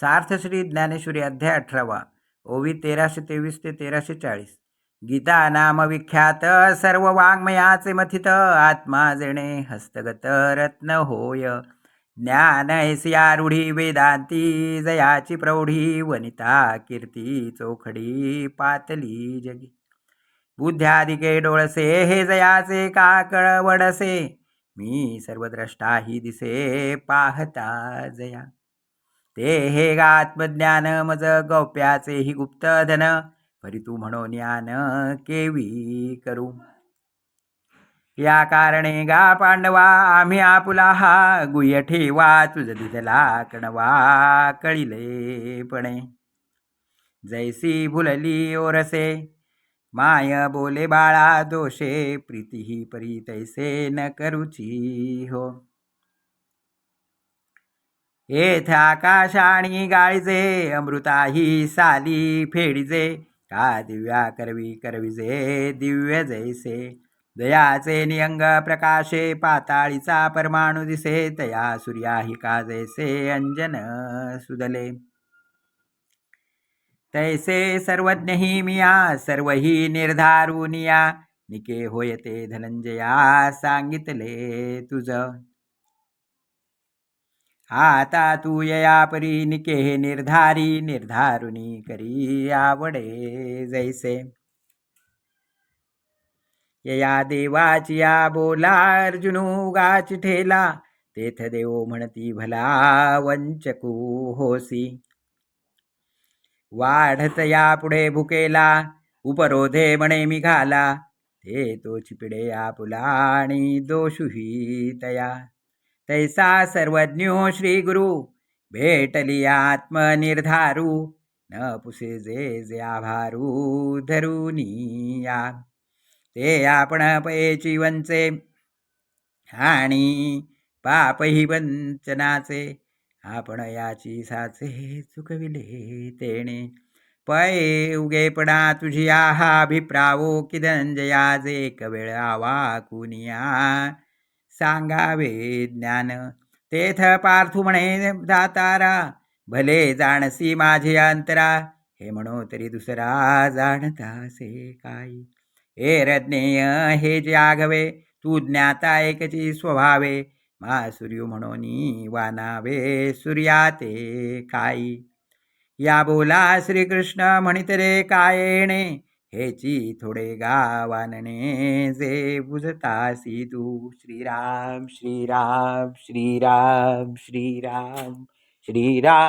सार्थ श्री ज्ञानेश्वरी अध्याय अठरावा. ओवी तेराशे तेवीस ते तेराशे चाळीस. गीता नाम विख्यात सर्व वाङ्मयाचे मथित आत्मा जणे हस्तगत रत्न होय. ज्ञान ऐसिया रूढी वेदांती जयाची प्रौढी वनिता कीर्ती चोखडी पातली जगी. बुद्ध्यादिके डोळसे हे जयाचे का कळवडसे? मी सर्वद्रष्टा ही दिसे पाहता जया. ते हे गा आत्मज्ञान मज गौप्याचे ही गुप्त धन परी तू म्हणो ज्ञान केवी करू. या कारणे गा पांडवा आम्ही आपुला हा गुह्य ठेवा तुझ दिदला कणवा कळिलेपणे. जैसी भुलली ओरसे माय बोले बाळा दोषे प्रीतीही परी तैसे न करुची हो. येथ आकाश आणि गाळीजे अमृताही साली फेडीजे का दिव्या करवी करविजे दिव्य जैसे. दयाचे नियंग प्रकाशे पाताळीचा परमाणू दिसे. तया सूर्याही का जैसे अंजन सुदले. तैसे सर्वज्ञही मिया सर्वही निर्धारुनिया निके होयते धनंजया सांगितले तुझं. आता तू यया परी निके निर्धारी निर्धारुनी करी आवडे जैसे. यया देवाची या बोला अर्जुनू गाची ठेला तेथ देव म्हणती भला वंचकू होसी. वाढत या पुढे भुकेला उपरोधे म्हणे मी घाला ते तो चिपिडे आपुला आणि दोषुही तया. तैसा सर्वज्ञो श्री गुरु। भेटली आत्मनिर्धारू। न पुसे जे जे आभारू धरुनी या ते आपण पयेची वंचे आणि पापही वंचनाचे। आपण याची साचे चुकविले तेणे। पै उगेपणा तुझी आहा अभिप्रावो किदंजया जे एक वेळ आवा कुनिया सांगावे ज्ञान. तेथ पार्थू म्हणे दातारा भले जाणसी माझे अंतरा हे म्हणो तरी दुसरा जाणतासे काही. हे रज्ञेय हे जे आघवे तू ज्ञाता एकची स्वभावे. मा सूर्य म्हणून वानावे सूर्या ते काही. या बोला श्रीकृष्ण म्हणितरे कायेणे हेची थोडे गावानने जे बुजतासी तू श्रीराम श्रीराम श्रीराम श्रीराम श्रीराम.